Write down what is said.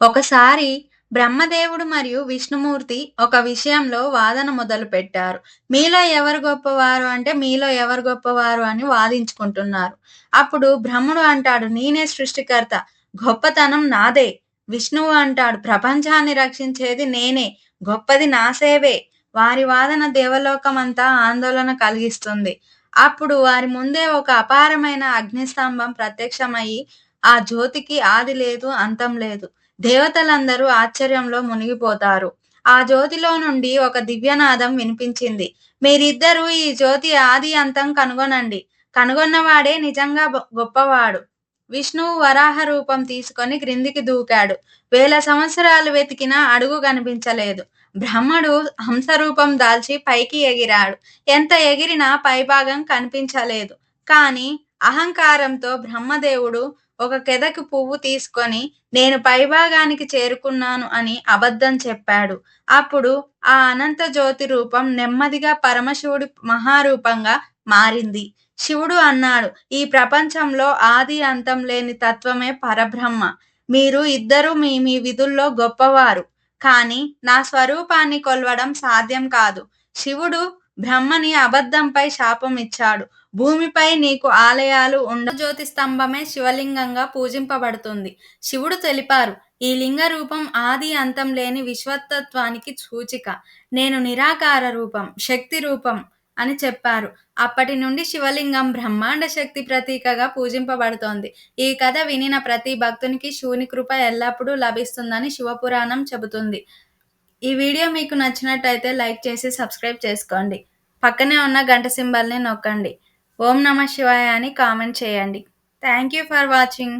ఒకసారి బ్రహ్మదేవుడు మరియు విష్ణుమూర్తి ఒక విషయంలో వాదన మొదలు పెట్టారు మీలో ఎవరు గొప్పవారు అంటే, మీలో ఎవరు గొప్పవారు అని వాదించుకుంటున్నారు. అప్పుడు బ్రహ్ముడు అంటాడు, నేనే సృష్టికర్త. గొప్పతనం నాదే. విష్ణువు అంటాడు, ప్రపంచాన్ని రక్షించేది నేనే. గొప్పది నా సేవే. వారి వాదన దేవలోకమంతా ఆందోళన కలిగిస్తుంది. అప్పుడు వారి ముందే ఒక అపారమైన అగ్నిస్తంభం ప్రత్యక్షమయ్యి ఆ జ్యోతికి ఆది లేదు, అంతం లేదు. దేవతలందరూ ఆశ్చర్యంలో మునిగిపోతారు. ఆ జ్యోతిలో నుండి ఒక దివ్యనాదం వినిపించింది. మీరిద్దరూ ఈ జ్యోతి ఆది అంతం కనుగొనండి. కనుగొన్నవాడే నిజంగా గొప్పవాడు. విష్ణువు వరాహ రూపం తీసుకొని క్రిందికి దూకాడు. వేల సంవత్సరాలు వెతికినా అడుగు కనిపించలేదు. బ్రహ్మడు హంసరూపం దాల్చి పైకి ఎగిరాడు. ఎంత ఎగిరినా పైభాగం కనిపించలేదు. కాని అహంకారంతో బ్రహ్మదేవుడు ఒక కెదకు పువ్వు తీసుకొని నేను పైభాగానికి చేరుకున్నాను అని అబద్ధం చెప్పాడు. అప్పుడు ఆ అనంత జ్యోతి రూపం నెమ్మదిగా పరమశివుడి మహారూపంగా మారింది. శివుడు అన్నాడు, ఈ ప్రపంచంలో ఆది అంతం లేని తత్వమే పరబ్రహ్మ. మీరు ఇద్దరూ మీ మీ విధుల్లో గొప్పవారు. కానీ నా స్వరూపాన్ని కొలవడం సాధ్యం కాదు. శివుడు బ్రహ్మని అబద్ధంపై శాపం ఇచ్చాడు. భూమిపై నీకు ఆలయాలు ఉండ జ్యోతి స్తంభమే శివలింగంగా పూజింపబడుతుంది. శివుడు తెలిపారు, ఈ లింగ రూపం ఆది అంతం లేని విశ్వతత్వానికి సూచిక. నేను నిరాకార రూపం, శక్తి రూపం అని చెప్పారు. అప్పటి నుండి శివలింగం బ్రహ్మాండ శక్తి ప్రతీకగా పూజింపబడుతోంది. ఈ కథ వినిన ప్రతి భక్తునికి శివుని కృప ఎల్లప్పుడూ లభిస్తుందని శివపురాణం చెబుతుంది. ఈ వీడియో మీకు నచ్చినట్టయితే లైక్ చేసి సబ్స్క్రైబ్ చేసుకోండి. పక్కనే ఉన్న గంట సింబల్ని నొక్కండి. ఓం నమ శివాయ అని కామెంట్ చేయండి. Thank you for watching